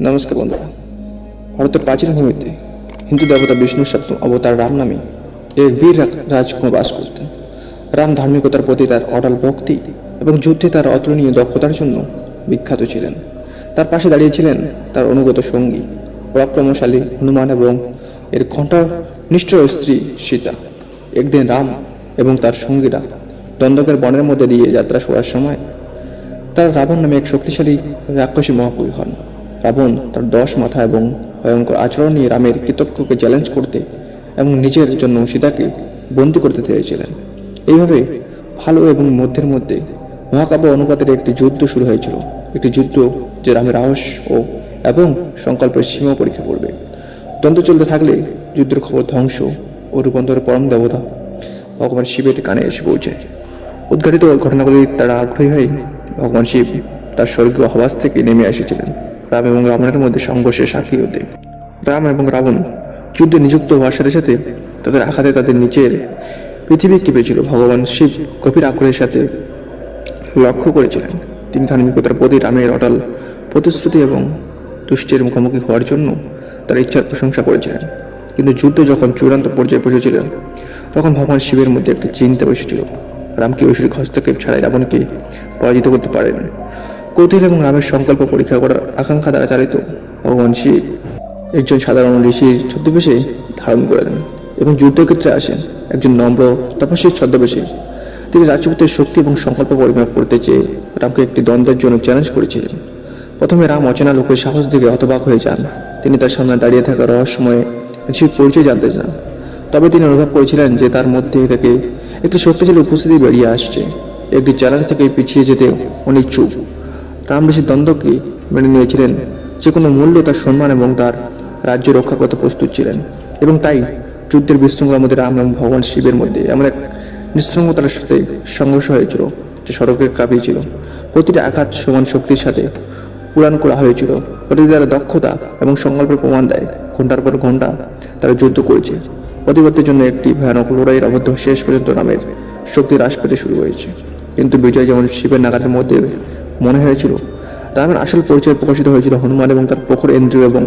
নমস্কার বন্ধুরা। ভারতের প্রাচীন ভূমিতে হিন্দু দেবতা বিষ্ণুর সপ্তম অবতার রাম নামে এক বীর রাজকুমার বাস করতেন। রাম ধার্মিকতার প্রতি তার অটল ভক্তি এবং যুদ্ধে তার অতুলনীয় দক্ষতার জন্য বিখ্যাত ছিলেন। তার পাশে দাঁড়িয়েছিলেন তার অনুগত সঙ্গী, পরাক্রমশালী হনুমান এবং এর ঘণ্টা নিষ্ঠুর স্ত্রী সীতা। একদিন রাম এবং তার সঙ্গীরা দ্বন্দ্বকের বনের মধ্যে দিয়ে যাত্রা করার সময় তার রাবণ নামে এক শক্তিশালী রাক্ষসী মহাপুরী হন। রাবণ তার দশ মাথা এবং ভয়ঙ্কর আচরণ নিয়ে রামের কৃতজ্ঞকে চ্যালেঞ্জ করতে এবং নিজের জন্য সীতাকে বন্দী করতে চেয়েছিলেন। এইভাবে ভালো এবং মধ্যের মধ্যে মহাকাব্য অনুপাতের একটি যুদ্ধ শুরু হয়েছিল। একটি যুদ্ধ যে রামের আহস ও এবং সংকল্পের সীমা পরীক্ষা করবে। দ্বন্দ্ব চলতে থাকলে যুদ্ধের খবর ধ্বংস ও রূপান্তরের পরম দেবতা ভগবান শিবের কানে এসে পৌঁছায় উদ্ঘাটিত ঘটনাগুলির তারা আগ্রহী হয়ে ভগবান শিব তার স্বর্গীয় আবাস থেকে নেমে এসেছিলেন। রাম এবং রাবণের মধ্যে সংঘর্ষের সাক্ষী হতে। রাম এবং রাবণ যুদ্ধে নিযুক্ত হওয়ার সাথে সাথে তাদের আঘাতে তাদের নিচের পৃথিবী কেঁপেছিল ভগবান শিব গভীর আগ্রহের সাথে লক্ষ্য করেছিলেন। তিনি ধার্মিকতার প্রতি রামের অটল প্রতিশ্রুতি এবং দুষ্টের মুখোমুখি হওয়ার জন্য তার ইচ্ছার প্রশংসা করেছিলেন। কিন্তু যুদ্ধ যখন চূড়ান্ত পর্যায়ে পৌঁছেছিল তখন ভগবান শিবের মধ্যে একটি চিন্তা বসেছিল। রামকে ঐশ্বরিক হস্তক্ষেপ ছাড়াই রাবণকে পরাজিত করতে পারেন? কৌতূহল এবং রামের সংকল্প পরীক্ষা করার আকাঙ্ক্ষা দ্বারা চালিত ভগবান শিব একজন সাধারণ ঋষির ছদ্মবেশে ধারণ করেন এবং যুদ্ধক্ষেত্রে আসেন। একজন নম্র তপস্বীর ছদ্মবেশে। তিনি রাজপুতের শক্তি এবং সংকল্প পরিমাপ করতে চেয়ে রামকে একটি দ্বন্দ্বের জন্য চ্যালেঞ্জ করেছিলেন। প্রথমে রাম অচেনা লোকের সাহস দেখে হতবাক হয়ে যান। তিনি তার সামনে দাঁড়িয়ে থাকা রহস্যময় শিব পরিচয় জানতে চান। তবে তিনি অনুভব করেছিলেন যে তার মধ্যে থেকে একটি শক্তিশালী উপস্থিতি বেরিয়ে আসছে। একটি চ্যালেঞ্জ থেকে পিছিয়ে যেতে অনিচ্ছুক। রাম ঋষি দ্বন্দ্বকে মেনে নিয়েছিলেন? যে কোনো মূল্যে তার সম্মান এবং তার রাজ্য রক্ষা করতে প্রস্তুত ছিলেন। এবং তাই যুদ্ধের বিশৃঙ্খলার মধ্যে রাম এবং ভগবান শিবের মধ্যে এমন এক নিঃসঙ্গতার সাথে সংঘর্ষ হয়েছিল, যে সড়কে কাঁপিয়েছিল প্রতিটি আঘাত সমান শক্তির সাথে পূরণ করা হয়েছিল। প্রতিটি তারা দক্ষতা এবং সংকল্পের প্রমাণ দেয় ঘণ্টার পর ঘণ্টা তারা যুদ্ধ করেছে। প্রতিবাদের জন্য একটি ভয়ানক লড়াইয়ের আবদ্ধ শেষ পর্যন্ত রামের শক্তি হ্রাস পেতে শুরু হয়েছে কিন্তু বিজয় যেমন শিবের নাগাদের মধ্যে মনে হয়েছিল। রামের আসল পরিচয় প্রকাশিত হয়েছিল হনুমান এবং তার প্রখর ইন্দ্রিয় এবং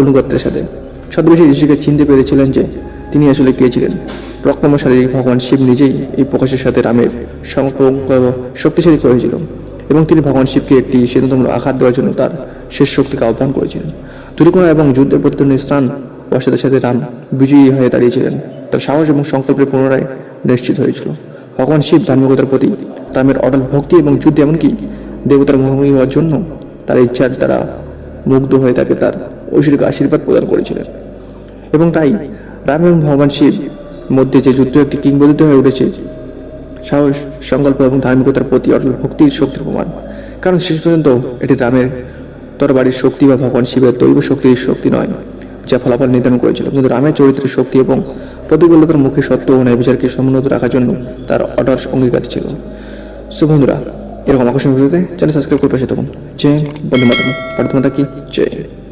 অনুগত্যের সাথে। ছদ্মবেশী ঋষিকে চিনতে পেরেছিলেন যে তিনি আসলে কে ছিলেন। প্রক্রমশালী ভগবান শিব নিজেই এই প্রকাশের সাথে রামের সংকল্প শক্তিশালী করেছিল এবং তিনি ভগবান শিবকে একটি সিদ্ধান্তমূলক আঘাত দেওয়ার জন্য তার শেষ শক্তিকে আহ্বান করেছিলেন। দুর্গুণা এবং যুদ্ধের প্রতিদ্বন্দ্বী স্থান হওয়ার সাথে সাথে রাম বিজয়ী হয়ে দাঁড়িয়েছিলেন। তার সাহস এবং সংকল্পের পুনরায় নিশ্চিত হয়েছিল। ভগবান শিব ধার্মিকতার প্রতি রামের অটল ভক্তি এবং যুদ্ধ এমনকি দেবতার মুখোমুখি হওয়ার জন্য তার ইচ্ছার দ্বারা মুগ্ধ হয়ে তাকে তার ঐশ্বরিক আশীর্বাদ প্রদান করেছিলেন। এবং তাই রাম এবং ভগবান শিব মধ্যে যে যুদ্ধ একটি কিংবদন্তি হয়ে উঠেছে, সাহস, সংকল্প এবং ধার্মিকতার প্রতি অটল ভক্তির শক্তির প্রমাণ। কারণ শেষ পর্যন্ত এটি রামের তরবারির শক্তি বা ভগবান শিবের দৈব শক্তির শক্তি নয়, যা ফলাফল নির্ধারণ করেছিল। কিন্তু রামের চরিত্রের শক্তি এবং প্রতিকূলতার মুখে সত্য ও ন্যায় বিচারকে সমুন্নত রাখার জন্য তার অটল অঙ্গীকার ছিল। সো বন্ধুরা এরকম আকর্ষণ ভিডিওতে চ্যানেল সাবস্ক্রাইব করে পাশে থাকুন। জয় বন্ধু মাতা ভারত মাতা কি? জয়।